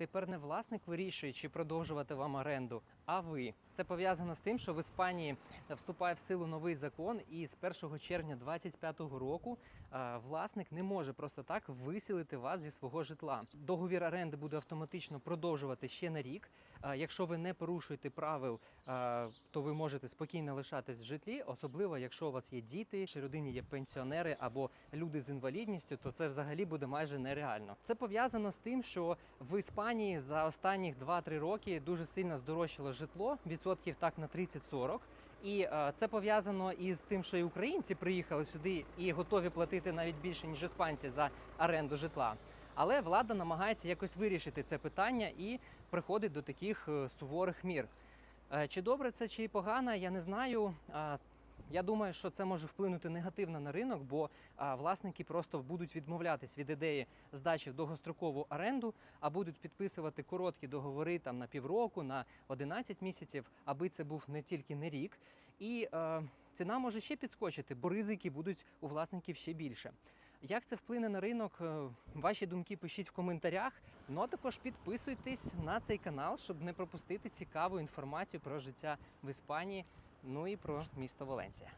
Тепер не власник вирішує, чи продовжувати вам оренду, а ви. Це пов'язано з тим, що в Іспанії вступає в силу новий закон, і з 1 червня 2025 року власник не може просто так виселити вас зі свого житла. Договір оренди буде автоматично продовжувати ще на рік. Якщо ви не порушуєте правил, то ви можете спокійно лишатись в житлі, особливо якщо у вас є діти, чи родині є пенсіонери або люди з інвалідністю, то це взагалі буде майже нереально. Це пов'язано з тим, що в Іспанії за останніх 2-3 роки дуже сильно здорожчало житло, відсотків так на 30-40. І е, це пов'язано із тим, що і українці приїхали сюди і готові платити навіть більше ніж іспанці за оренду житла. Але влада намагається якось вирішити це питання і приходить до таких е, суворих мір. Е, Чи добре це, чи погано, я не знаю. А, Я думаю, що це може вплинути негативно на ринок, бо а, власники просто будуть відмовлятись від ідеї здачі в довгострокову оренду, а будуть підписувати короткі договори там на півроку, на 11 місяців, аби це був не тільки не рік. І е, ціна може ще підскочити, бо ризики будуть у власників ще більше. Як це вплине на ринок? Е, Ваші думки пишіть в коментарях. Ну а також підписуйтесь на цей канал, щоб не пропустити цікаву інформацію про життя в Іспанії, ну і про місто Валенсія.